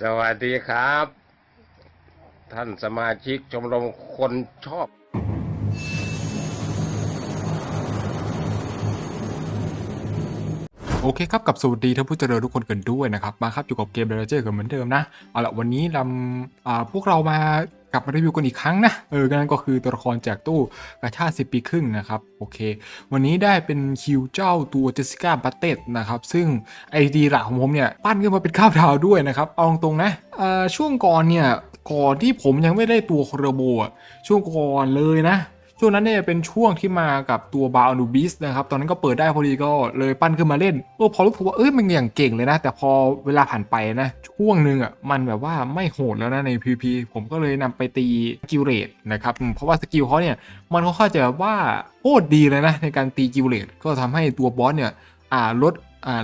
สวัสดีครับ ท่านสมาชิกชมรมคนชอบ โอเคครับกับสวัสดีท่านผู้เจริญทุกคนกันด้วยนะครับ มาครับอยู่กับเกมเดลเจอร์กันเหมือนเดิมนะ เอาละวันนี้นำอ่าพวกเรามา กลับมารีวิวกันอีกครั้งนะ เออนั่นก็คือตัวละครจากตู้กระชาติ10ปีครึ่งนะครับ โอเค วันนี้ได้เป็นคิวเจ้าตัวเจสสิก้าบัตเต็ดนะครับ ซึ่งไอดีหลักของผมเนี่ย ปั้นขึ้นมาเป็นข้าวดาวด้วยนะครับ เอาตรงๆนะอ่าช่วงก่อนเนี่ย ก่อนที่ผมยังไม่ได้ตัวโคโรโบะช่วงก่อนเลยนะ ช่วงนั้นเนี่ยเป็นช่วงที่มากับตัวบา a นูบิสนะครับตอนนั้นก็เปิดได้พอดีก็เลยปั้นขึ้นมาเล่นเออพอรู้สึกว่าเอ้ยมันอย่างเก่งเลยนะ แต่พอเวลาผ่านไปนะ ช่วงหนึ่งอะมันแบบว่าไม่โหดแล้วนะใน PVP ผมก็เลยนำไปตีสกิลเรทนะครับเพราะว่าสกิลเขาเนี่ยมันค่อนข้างจะว่าโคตรดีเลยนะในการตีกิลเรทก็ทำให้ตัวบอสเนี่ยอ่าลด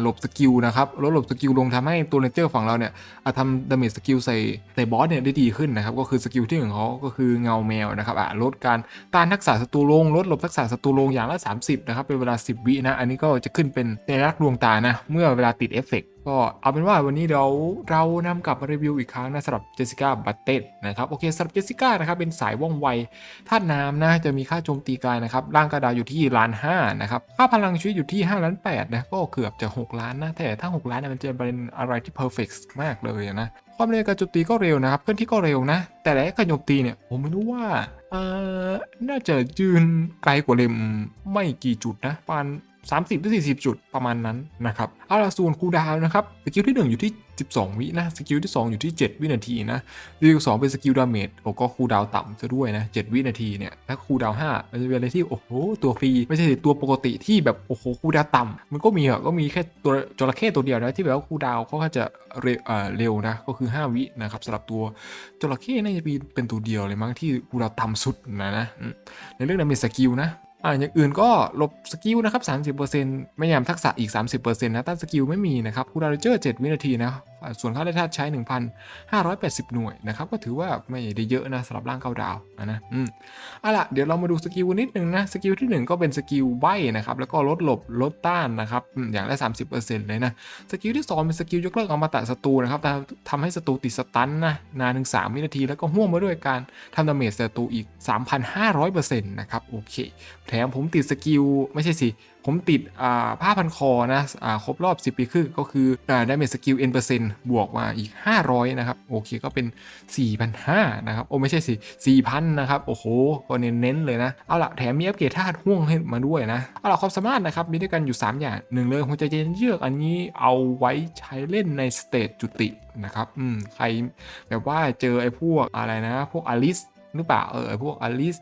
หลบสกิลนะครับลดหลบสกิลลงทำให้ตัวเลนเจอร์ฝั่งเราเนี่ยอ่าทำดาเมจสกิลใส่ใส่บอสเนี่ยได้ดีขึ้นนะครับ ก็คือสกิลที่หนึ่งของเขาก็คือเงาแมวนะครับอ่าลดการต้านทักษะศัตรูลงลดหลบทักษะศัตรูลงอย่างละ 30 นะครับ เป็นเวลา 10 วินะ อันนี้ก็จะขึ้นเป็นในรักดวงตานะ เมื่อเวลาติดเอฟเฟกต์ก็เอาเป็นว่าวันนี้เราเรานำกลับมารีวิวอีกครั้งนะสำหรับเจสสิก้าบัตเต็ดนะครับโอเคสำหรับเจสสิก้านะครับเป็นสายว่องไวธาตุน้ำนะจะมีค่าโจมตีกายนะครับร่างกระดาษอยู่ที่ล้านห้านะครับค่าพลังชีวิตอยู่ที่5ล้าน8นะก็เกือบจะ 6 ล้านนะแต่ถ้า 6 ล้านเนี่ยมันจะเป็นอะไรที่เพอร์เฟกต์มากเลยนะความเร็วการโจมตีก็เร็วนะครับเคลื่อนที่ก็เร็วนะ แต่และการโจมตีเนี่ยผมไม่รู้ว่าเออน่าจะยืนไกลกว่าเลมไม่กี่จุดนะประมาณ 30หรือ40 จุดประมาณนั้นนะครับเอาละส่วนคูดาวนะครับสกิลที่ 1 อยู่ที่ 12 วินะสกิลที่ 2 อยู่ที่ 7 วินาทีนะสกิล2เป็นสกิลดาเมจโอ้ก็คูดาวต่ำซะด้วยนะ 7 วินาทีเนี่ยถ้าคูดาว5มันจะเป็นอะไรที่โอ้โหตัวฟรีไม่ใช่ตัวปกติที่แบบโอ้โหคูดาวต่ำมันก็มีอะก็มีแค่ตัวจระเข้ตัวเดียวนะที่แบบว่าคูดาวเขาจะเร็วเอ่อเร็วนะก็คือ 5 วินะครับสำหรับตัวจระเข้น่าจะเป็นตัวเดียวเลยมั้งที่คูดาวต่ำสุดนะนะในเรื่องดาเมจสกิลนะ อ่าอย่างอื่นก็ลบสกิลนะครับ 30%ไม่ยามทักษะอีก 30%นะต้านสกิลไม่มีนะครับคูลดาวน์เจอร์ 7 วินาทีนะส่วนค่าได้ธาตุใช้ 1,580 หน่วยนะครับ ก็ถือว่าไม่ได้เยอะนะสำหรับร่างเก้าดาวนะอืมเอาล่ะ เดี๋ยวเรามาดูสกิลนิดนึงนะ สกิลที่ 1 ก็เป็นสกิลใบนะครับ แล้วก็ลดหลบลดต้านนะครับอย่างละ 30%เลยนะ สกิลที่ 2 เป็นสกิลยกเลิกอมตะศัตรูนะครับทำให้ศัตรูติดสตันนะนานถึง 3 วินาที แล้วก็ห่วงมาด้วยการทำดาเมจศัตรูอีก 3,500%นะครับโอเคแถมผมติดสกิลไม่ใช่สิ ผมติดผ้าพันคอนะอ่าครบรอบ 10 ปีครึ่งก็คืออ่าได้เมจสกิล n เปอร์เซ็นต์บวกมาอีก 500 นะครับ โอเคก็เป็น 4,500 นะครับ โอ้ไม่ใช่สิ 4,000 นะครับ โอ้โห ก็เน้นๆเลยนะ เอาละแถมมีอัปเกรดธาตุห่วงให้มาด้วยนะ เอาละความสามารถนะครับ มีด้วยกันอยู่ 3 อย่างหนึ่งเลยหัวใจเย็นเยือกอันนี้เอาไว้ใช้เล่นในสเตจจุตินะครับอืมใครแบบว่าเจอไอ้พวกอะไรนะ พวกอลิสหรือเปล่าเออพวกอลิส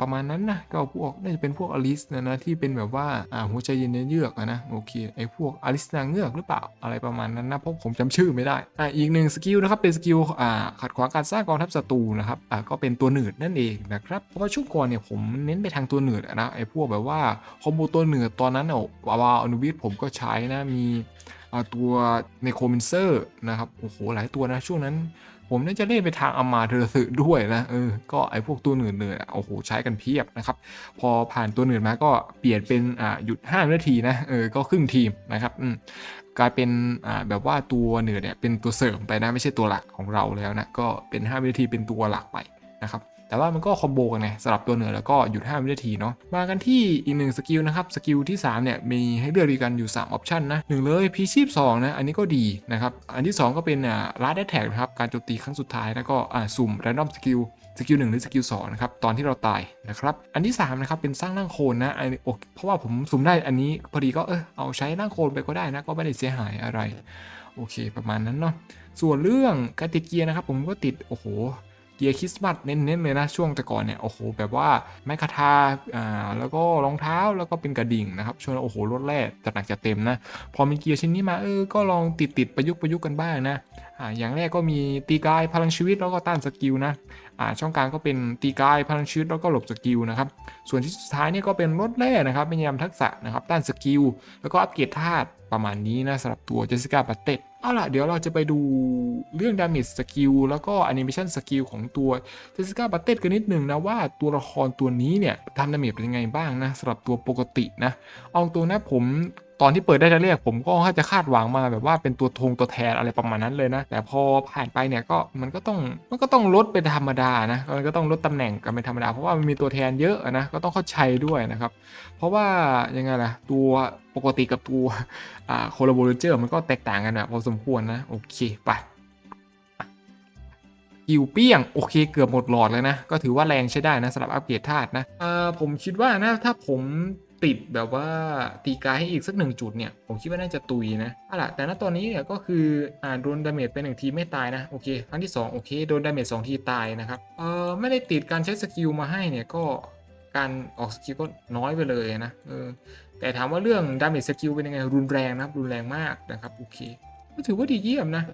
ประมาณนั้นนะก็พวกน่าจะเป็นพวกอลิสนะนะที่เป็นแบบว่าอ่าหัวใจเย็นเยือกนะโอเคไอ้พวกอลิสนางเงือกหรือเปล่าอะไรประมาณนั้นนะเพราะผมจำชื่อไม่ได้อ่าอีกหนึ่งสกิลนะครับเป็นสกิลอ่าขัดขวางการสร้างกองทัพศัตรูนะครับอ่าก็เป็นตัวหนืดนั่นเองนะครับเพราะว่าช่วงก่อนเนี่ยผมเน้นไปทางตัวหนืดนะไอ้พวกแบบว่าคอมโบตัวหนืดตอนนั้นเนอะวาอนุวิทผมก็ใช้นะมีอ่าตัวในโคมินเซอร์นะครับโอ้โหหลายตัวนะช่วงนั้น ผมน่าจะเล่นไปทางอามาเทอร์สึด้วยนะเออก็ไอพวกตัวเหนื่อเนือโอ้โหใช้กันเพียบนะครับ พอผ่านตัวเหนื่อยมาก็เปลี่ยนเป็นอ่าหยุด5นาทีนะเออก็ครึ่งทีมนะครับอืมกลายเป็นอ่าแบบว่าตัวเหนือเนี่ยเป็นตัวเสริมไปนะไม่ใช่ตัวหลักของเราแล้วนะก็เป็น5วินาทีเป็นตัวหลักไปนะครับ แต่ว่ามันก็คอมโบกันไงสลับตัวเหนือแล้วก็หยุด5วินาทีเนาะมากันที่อีกหนึ่งสกิลนะครับสกิลที่ 3 เนี่ยมีให้เลือกด้วยกันอยู่ 3 ออปชันนะหนึ่งเลยพีชีพ2นะอันนี้ก็ดีนะครับ อันที่ 2 ก็เป็นอ่าลัดแอทแทกนะครับการโจมตีครั้งสุดท้ายแล้วก็อ่าสุ่มแรนดอมสกิลสกิลหนึ่งหรือสกิลสองนะครับตอนที่เราตายนะครับอันที่3นะครับเป็นสร้างร่างโคลนนะอันนี้โอเคเพราะว่าผมสุ่มได้อันนี้พอดีก็เออเอาใช้ร่างโคลนไปก็ได้นะก็ไม่ได้เสียหายอะไรโอเค ประมาณนั้นเนาะส่วนเรื่องการติดเกียร์นะครับผมก็ติดโอ้โห เกียร์คริสต์มาสเน้นๆเลยนะช่วงแต่ก่อนเนี่ยโอ้โหแบบว่าแมคคาทาอ่าแล้วก็รองเท้าแล้วก็เป็นกระดิ่งนะครับช่วงนั้นโอ้โหรถแร่จัดหนักจัดเต็มนะพอมีเกียร์ชิ้นนี้มาเออก็ลองติดติดๆประยุกต์ประยุกต์กันบ้างนะ อ่าอย่างแรกก็มีตีกายพลังชีวิตแล้วก็ต้านสกิลนะอ่าช่องกลางก็เป็นตีกายพลังชีวิตแล้วก็หลบสกิลนะครับส่วนที่สุดท้ายนี่ก็เป็นรถแร่นะครับเป็นยามทักษะนะครับต้านสกิลแล้วก็อัปเกรดธาตุประมาณนี้นะสำหรับตัวเจสสิก้าบัตเต็ดเอาล่ะเดี๋ยวเราจะไปดูเรื่องดาเมจสกิลแล้วก็แอนิเมชันสกิลของตัวเจสสิก้าบัตเต็ดกันนิดหนึ่งนะว่าตัวละครตัวนี้เนี่ยทำดาเมจเป็นยังไงบ้างนะสำหรับตัวปกตินะเอาตัวนะผม ตอนที่เปิดได้แรกผมก็จะคาดหวังมาแบบว่าเป็นตัวทงตัวแทนอะไรประมาณนั้นเลยนะ แต่พอผ่านไปเนี่ยก็มันก็ต้องมันก็ต้องลดเป็นธรรมดานะมันก็ต้องลดตำแหน่งกันเป็นธรรมดาเพราะว่ามันมีตัวแทนเยอะนะก็ต้องเข้าใจด้วยนะครับ เพราะว่ายังไงล่ะตัวปกติกับตัวอ่าโคลาโบเรเจอร์มันก็แตกต่างกันนะพอสมควรนะโอเคไปกิวเปี้ยงโอเคเกือบหมดหลอดเลยนะ ก็ถือว่าแรงใช้ได้นะสำหรับอัปเกรดธาตุนะอ่าผมคิดว่านะถ้าผม ติดแบบว่าตีกายให้อีกสักหนึ่งจุดเนี่ย ผมคิดว่าน่าจะตุยนะเอาล่ะแต่ณตอนนี้เนี่ยก็คืออ่าโดนดาเมจไปหนึ่งทีไม่ตายนะโอเคครั้งที่สองโอเคโดนดาเมจสองทีตายนะครับเออไม่ได้ติดการใช้สกิลมาให้เนี่ยก็การออกสกิลก็น้อยไปเลยนะเออแต่ถามว่าเรื่องดาเมจสกิลเป็นยังไงรุนแรงนะครับรุนแรงมากนะครับโอเคก็ถือว่าดีเยี่ยมนะ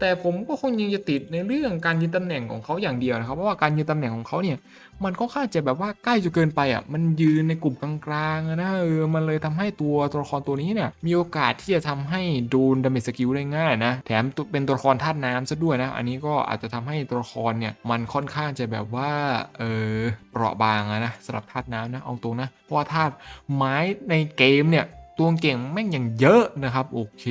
แต่ผมก็คงยังจะติดในเรื่องการยืนตำแหน่งของเขาอย่างเดียวนะครับ เพราะว่าการยืนตำแหน่งของเขาเนี่ย มันก็ค่อนข้างจะแบบว่าใกล้จนเกินไปอะ มันยืนในกลุ่มกลางๆนะเออ มันเลยทำให้ตัวตัวละครตัวนี้เนี่ย มีโอกาสที่จะทำให้โดนดาเมจสกิลได้ง่ายนะ แถมตัวเป็นตัวละครธาตุน้ำซะด้วยนะ อันนี้ก็อาจจะทำให้ตัวละครเนี่ย มันค่อนข้างจะแบบว่า เออ เปราะบางนะสำหรับธาตุน้ำนะ เอาตรงนะ เพราะว่าธาตุไม้ในเกมเนี่ย ตัวเก่งแม่งอย่างเยอะนะครับ โอเค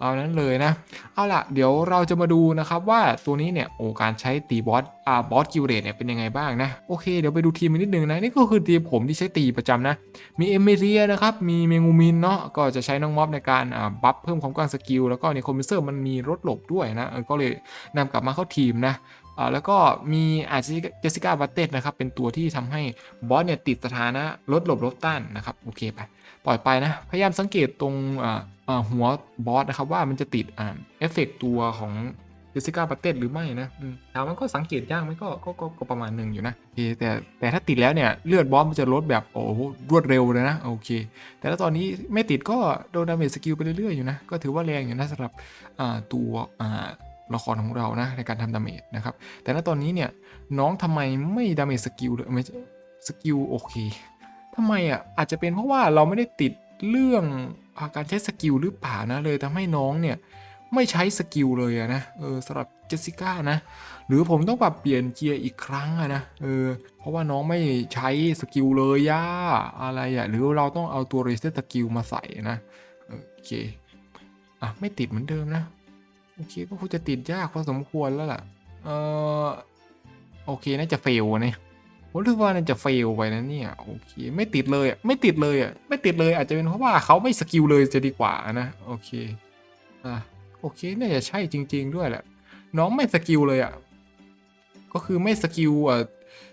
เอานั้นเลยนะ เอาล่ะ เดี๋ยวเราจะมาดูนะครับว่าตัวนี้เนี่ยโอการใช้ตีบอสอ่าบอสกิลเรตเนี่ยเป็นยังไงบ้างนะ โอเคเดี๋ยวไปดูทีมนิดนึงนะ นี่ก็คือทีมผมที่ใช้ตีประจำนะ มีเอเมเรียนะครับ มีเมงูมินเนาะก็จะใช้น้องม็อบในการอ่าบัฟเพิ่มความกว้างสกิลแล้วก็ในคอมมิเซอร์มันมีรถหลบด้วยนะก็เลยนำกลับมาเข้าทีมนะอ่าแล้วก็มีอาจจะเจสิก้าบัตเตนะครับ เป็นตัวที่ทำให้บอสเนี่ยติดสถานะลดหลบลบต้านนะครับ โอเคไป ปล่อยไปนะ พยายามสังเกตตรงอ่า หัวบอสนะครับว่ามันจะติดอ่าเอฟเฟกต์ตัวของเจสสิก้าบัตเตหรือไม่นะถามมันก็สังเกตยากไหมก็ก็ก็ประมาณหนึ่งอยู่นะโอเคแต่แต่ถ้าติดแล้วเนี่ยเลือดบอสมันจะลดแบบโอ้โหรวดเร็วเลยนะโอเค แต่ถ้าตอนนี้ไม่ติดก็โดนดาเมจสกิลไปเรื่อยๆอยู่นะก็ถือว่าแรงอยู่นะสำหรับตัวละครของเรานะในการทำดาเมจนะครับแต่ณตอนนี้เนี่ยน้องทำไมไม่ดาเมจสกิลเลยไม่สกิลโอเคทำไมอะอาจจะเป็นเพราะว่าเราไม่ได้ติดเรื่องาการใช้สกิลหรือเปล่านะเลยทำให้น้องเนี่ยไม่ใช้สกิลเลยอะนะเออสำหรับเจสสิก้านะหรือผมต้องปรับเปลี่ยนเกียร์อีกครั้งอะนะเออเพราะว่าน้องไม่ใช้สกิลเลยย่าอะไรอะหรือเราต้องเอาตัวเรสเตสกิลมาใส่นะโอเคอะไม่ติดเหมือนเดิมนะโอเคก็คงจะติดยากพอสมควรแล้วล่ะเออโอเคน่าจะเฟลเนี่ย ผมรู้สึกว่าน่าจะเฟลไปนะเนี่ยโอเคไม่ติดเลยอะไม่ติดเลยอะไม่ติดเลยอาจจะเป็นเพราะว่าเขาไม่สกิลเลยจะดีกว่านะโอเคอะโอเคน่าจะใช่จริง ๆ ด้วยแหละ น้องไม่สกิลเลยอะก็คือไม่สกิลอะ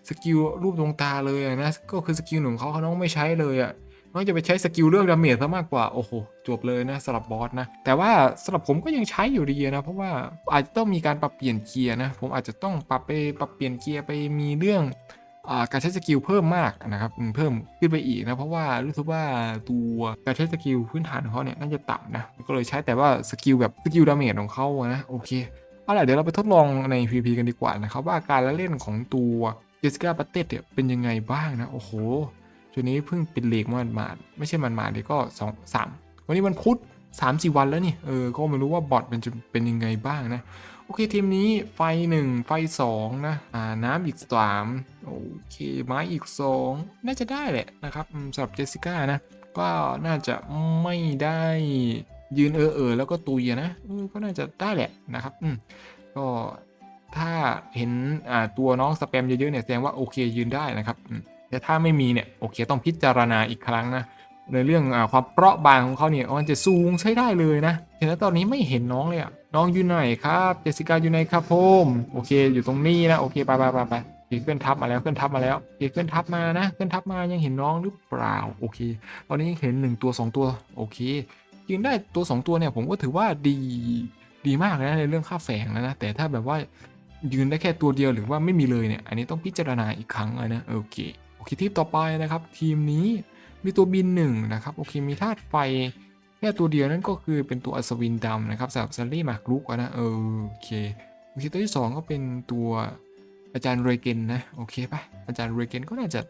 สกิลรูปดวงตาเลยนะก็คือสกิลหนึ่งเขาเขาน้องไม่ใช้เลยอะน้องจะไปใช้สกิลเรื่องดาเมจซะมากกว่าโอ้โหจบเลยนะสำหรับบอสนะแต่ว่าสำหรับผมก็ยังใช้อยู่ดีนะเพราะว่าอาจจะต้องมีการปรับเปลี่ยนเกียร์นะผมอาจจะต้องปรับไปปรับเปลี่ยนเกียร์ไปมีเรื่อง การใช้สกิลเพิ่มมากนะครับเพิ่มขึ้นไปอีกนะเพราะว่ารู้สึกว่าตัวการใช้สกิลพื้นฐานของเขาเนี่ยน่าจะต่ำนะก็เลยใช้แต่ว่าสกิลแบบสกิลดาเมจของเขานะโอเคเอาล่ะเดี๋ยวเราไปทดลองใน PVP กันดีกว่านะครับว่าการละเล่นของตัวเจส s ิก้าบัตเตเนี่ยเป็นยังไงบ้างนะโอ้โหตัวนี้เพิ่งเป็นเลกมันมาไม่ใช่มันมาเดี๋ยวก็สองสามวันนี้วันพุธสามสี่วันแล้วนี่เออก็ไม่รู้ว่าบอทมันจะเป็นยังไงบ้างนะ โอเคทีมนี้ไฟ1ไฟ2นะ อ่าน้ำอีก3โอเค ไม้อีก2น่าจะได้แหละนะครับสำหรับเจสสิก้านะ ก็น่าจะไม่ได้ยืนเออเออแล้วก็ตุยนะก็น่าจะได้แหละนะครับ อืมก็ถ้าเห็นอ่าตัวน้องสแปมเยอะๆเนี่ยแสดงว่าโอเคยืนได้นะครับแต่ถ้าไม่มีเนี่ยโอเคต้องพิจารณาอีกครั้งนะในเรื่องอความเปราะบางของเขาเนี่ยมันจะสูงใช้ได้เลยนะเห็นแล้วตอนนี้ไม่เห็นน้องเลยอะ น้องอยู่ไหนครับเจสิก้าอยู่ไหนครับผมโอเค อยู่ตรงนี้นะโอเคไปไปไปไปโอเคเคลื่อนทับมาแล้วเคลื่อนทับมาแล้วโอเคเคลื่อนทับมานะเคลื่อนทับมายังเห็นน้องหรือเปล่าโอเค ตอนนี้ยังเห็นหนึ่งตัวสองตัวโอเคยืนได้ตัวสองตัวเนี่ยผมก็ถือว่าดีดีมากเลยนะในเรื่องค่าแฝงแล้วนะแต่ถ้าแบบว่ายืนได้แค่ตัวเดียวหรือว่าไม่มีเลยเนี่ยอันนี้ต้องพิจารณาอีกครั้งเลยนะโอเคโอเคทีมต่อไปนะครับ ทีมนี้มีตัวบินหนึ่งนะครับโอเคมีธาตุไฟ แค่ตัวเดียวนั่นก็คือเป็นตัวอัศวินดำนะครับสำหรับซัลลี่หมากรุกนะเออโอเคโอเคตัวที่สองก็เป็นตัวอาจารย์เรเกนนะโอเคปะอาจารย์เรเกนก็น่าจะ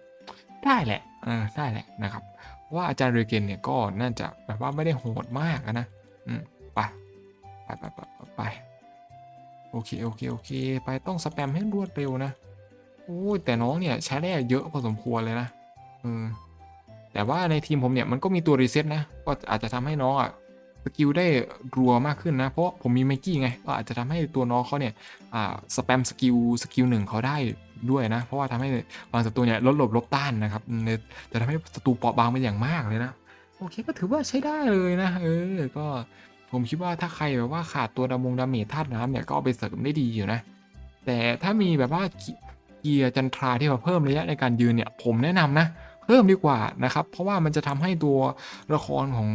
ได้แหละเออได้แหละนะครับเพราะว่าอาจารย์เรเกนเนี่ยก็น่าจะแบบว่าไม่ได้โหดมากนะอืมไปไปไปไปไปโอเคโอเคโอเค ไปต้องสแปมให้รวดเร็วนะโอ้แต่น้องเนี่ยใช้ได้เยอะพอสมควรเลยนะเออ แต่ว่าในทีมผมเนี่ยมันก็มีตัวรีเซ็ตนะ ก็อาจจะทำให้น้องอะสกิลได้รัวมากขึ้นนะ เพราะผมมีไมกี้ไง ก็อาจจะทำให้ตัวน้องเขาเนี่ยอ่าสแปมสกิลสกิลหนึ่งเขาได้ด้วยนะ เพราะว่าทำให้บางศัตรูเนี่ยลดหลบลบต้านนะครับในจะทำให้ศัตรูเปราะบางเป็นอย่างมากเลยนะ โอเคก็ถือว่าใช้ได้เลยนะ เออ ก็ผมคิดว่าถ้าใครแบบว่าขาดตัวดามงดาเมจธาตุน้ำเนี่ยก็เอาไปเสริมได้ดีอยู่นะ แต่ถ้ามีแบบว่าเกีเกียร์จันทราที่มาเพิ่มระยะในการยืนเนี่ยผมแนะนำนะ เพิ่มดีกว่านะครับ เพราะว่ามันจะทำให้ตัวละครของ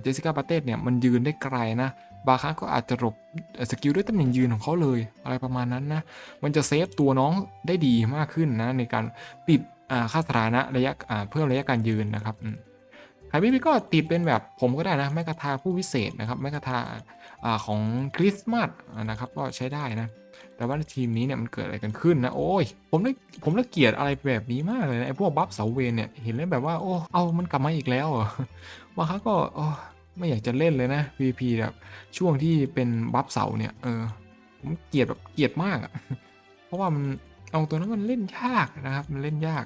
เจสสิก้าปาเต้เนี่ยมันยืนได้ไกลนะ บางครั้งก็อาจจะหลบสกิลด้วยตำแหน่งยืนของเขาเลย อะไรประมาณนั้นนะ มันจะเซฟตัวน้องได้ดีมากขึ้นนะในการปิดค่าสถานะระยะเพิ่มระยะการยืนนะครับอืมใครไม่มีก็ติดเป็นแบบผมก็ได้นะแมกกาทาผู้วิเศษนะครับแมกกาทาของคริสต์มาสนะครับก็ใช้ได้นะ แต่ว่าทีมนี้เนี่ยมันเกิดอะไรกันขึ้นนะโอ้ยผมเลยผมละเกียดอะไรแบบนี้มากเลยนะไอ้พวกบัฟเสาเวนเนี่ยเห็นแล้วแบบว่าโอ้เอามันกลับมาอีกแล้วเหรอบางครั้งก็โอ้ไม่อยากจะเล่นเลยนะ VP แบบช่วงที่เป็นบัฟเสาเนี่ยเออผมเกียดแบบเกียดมากอะเพราะว่ามันเอาตัวนั้นมันเล่นยากนะครับ มันเล่นยาก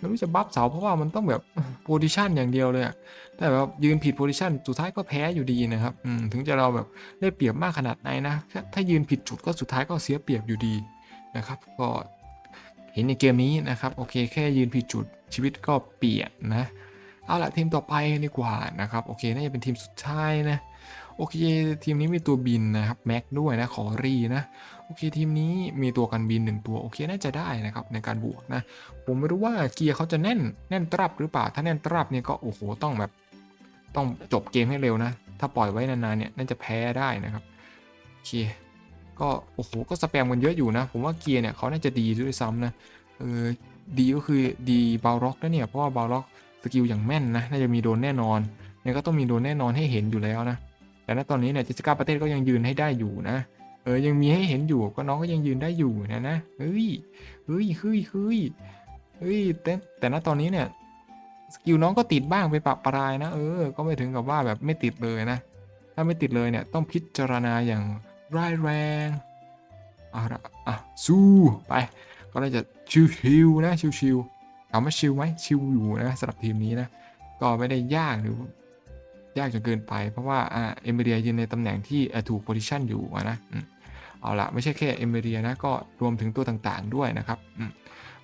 ไม่รู้จะบัฟเสาเพราะว่ามันต้องแบบโพซิชันอย่างเดียวเลยแต่แบบยืนผิดโพซิชันสุดท้ายก็แพ้อยู่ดีนะครับถึงจะเราแบบได้เปรียบมากขนาดไหนนะ ถ้ายืนผิดจุดก็สุดท้ายก็เสียเปรียบอยู่ดีนะครับ ก็เห็นในเกมนี้นะครับ โอเค แค่ยืนผิดจุดชีวิตก็เปลี่ยนนะ เอาละทีมต่อไปดีกว่านะครับโอเคน่าจะเป็นทีมสุดท้ายนะโอเคทีมนี้มีตัวบินนะครับแม็กด้วยนะขอรีนะโอเคทีมนี้มีตัวกันบินหนึ่งตัวโอเคน่าจะได้นะครับในการบวกนะผมไม่รู้ว่าเกียร์เขาจะแน่นแน่นตรับหรือเปล่าถ้าแน่นตรับเนี่ยก็โอ้โหต้องแบบต้องจบเกมให้เร็วนะ ถ้าปล่อยไว้นานๆเนี่ยน่าจะแพ้ได้นะครับโอเคก็โอ้โหก็สแปมกันเยอะอยู่นะ ผมว่าเกียร์เนี่ยเขาน่าจะดีด้วยซ้ำนะเออดีก็คือดีบาล็อกนะเนี่ยเพราะว่าบาล็อก สกิลอย่างแม่นนะน่าจะมีโดนแน่นอนเนี่ยก็ต้องมีโดนแน่นอนให้เห็นอยู่แล้วนะ แต่ณตอนนี้เนี่ยเจสก้าประเทศก็ยังยืนให้ได้อยู่นะ เออยังมีให้เห็นอยู่ก็น้องก็ยังยืนได้อยู่นะนะเฮ้ยเฮ้ยเฮ้ยเฮ้ยเฮ้ยแต่แต่ณตอนนี้เนี่ยสกิลน้องก็ติดบ้างไปปรับปรายนะเออ ก็ไม่ถึงกับว่าแบบไม่ติดเลยนะ ถ้าไม่ติดเลยเนี่ยต้องพิจารณาอย่างร้ายแรงอาละอะสู้ไป ก็ได้จะชิวๆนะชิวๆ ถามว่าชิวไหมชิวอยู่นะสำหรับทีมนี้นะก็ไม่ได้ยากหรือยากจนเกินไป เพราะว่าอ่าเอเมเรียยืนในตำแหน่งที่ถูกโพซิชันอยู่นะเอาละไม่ใช่แค่เอเมเรียนะก็รวมถึงตัวต่างๆด้วยนะครับ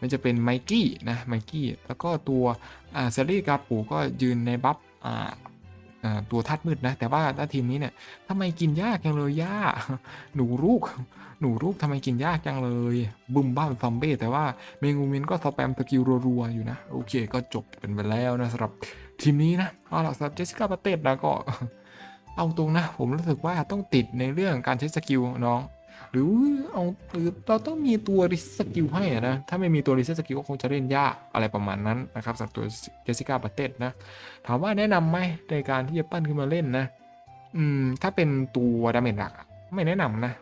มันจะเป็นไมกี้นะไมกี้แล้วก็ตัวอ่าเซรีกาปูก็ยืนในบัฟอ่า ตัวธาตุมืดนะ แต่ว่าถ้าทีมนี้เนี่ยทำไมกินยากจังเลยย่าหนูลูก หนูลูกทำไมกินยากจังเลย บุมบ้านฟอมเบ้แต่ว่าเมงูมินก็สแปมสกิลรัวๆอยู่นะ โอเคก็จบเป็นไปแล้วนะสำหรับทีมนี้นะเอาล่ะสำหรับเจสสิก้าปาเต้นะก็เอาตรงนะ ผมรู้สึกว่าต้องติดในเรื่องการใช้สกิลน้อง หรือเอาหรือเราต้องมีตัวรีสกิลให้นะ ถ้าไม่มีตัวรีสกิลก็คงจะเล่นยากอะไรประมาณนั้นนะครับสำหรับตัวเจสสิก้าปาเต้นะ ถามว่าแนะนำไหมในการที่จะปั้นขึ้นมาเล่นนะ อืม ถ้าเป็นตัวดาเมจหลัก ไม่แนะนำนะ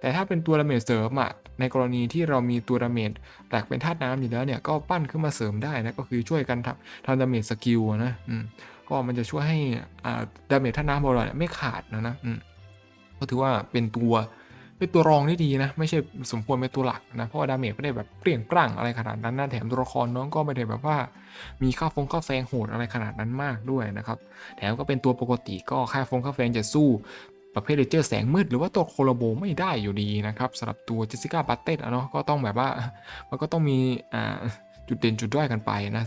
แต่ถ้าเป็นตัวดาเมจเสริมอะในกรณีที่เรามีตัวดาเมจหลักเป็นธาตุน้ำอยู่แล้วเนี่ยก็ปั้นขึ้นมาเสริมได้นะ ก็คือช่วยกันทำทำดาเมจสกิลนะอืมก็มันจะช่วยให้อ่าดาเมจธาตุน้ำของเราเนี่ยไม่ขาดนะนะอืมก็ถือว่าเป็นตัว เป็นตัวรองที่ดีนะ ไม่ใช่สมควรเป็นตัวหลักนะเพราะว่าดาเมจไม่ได้แบบเปลี่ยงปลั่งอะไรขนาดนั้นนะแถมตัวละครน้องก็ไม่ได้แบบว่า มีค่าฟงค่าแฟงโหดอะไรขนาดนั้นมากด้วยนะครับแถมก็เป็นตัวปกติก็ค่าฟงค่าแฟงจะสู้ประเภทเลเจอร์แสงมืดหรือว่าตัวโคโลโบไม่ได้อยู่ดีนะครับสำหรับตัวเจสสิก้าบัตเต้เนาะก็ต้องแบบว่ามันก็ต้องมีอ่า จุดเด่นจุดด้อยกันไปนะ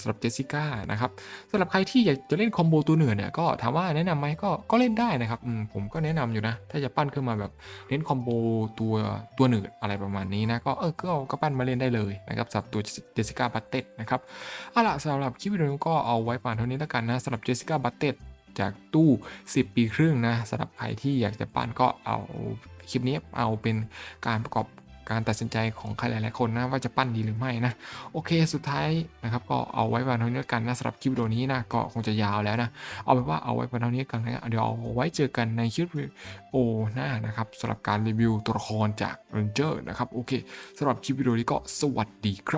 สำหรับเจสสิก้านะครับสำหรับใครที่อยากจะเล่นคอมโบตัวเหนือเนี่ยก็ถามว่าแนะนำไหมก็ก็เล่นได้นะครับผมก็แนะนำอยู่นะ ถ้าจะปั้นขึ้นมาแบบเน้นคอมโบตัวตัวเหนืออะไรประมาณนี้นะก็เออก็ก็ปั้นมาเล่นได้เลยนะครับสำหรับตัวเจสสิก้าบัตเต้นะครับเอาล่ะสำหรับคลิปวิดีโอนี้ก็เอาไว้ป่านเท่านี้แล้วกันนะสำหรับเจสสิก้าบัตเต็จากตู้ 10 ปีครึ่งนะสำหรับใครที่อยากจะปั้นก็เอาคลิปนี้เอาเป็นการประกอบ การตัดสินใจของใครหลาย ๆ คนนะว่าจะปั้นดีหรือไม่นะ โอเคสุดท้ายนะครับก็เอาไว้วันนี้กันนะสำหรับคลิปวิดีโอนี้นะก็คงจะยาวแล้วนะเอาเป็นว่าเอาไว้วันนี้กันนะเดี๋ยวเอาไว้เจอกันในคลิปโอหน้านะครับสำหรับการรีวิวตัวละครจากเรนเจอร์นะครับโอเคสำหรับคลิปวิดีโอนี้ก็สวัสดีครับ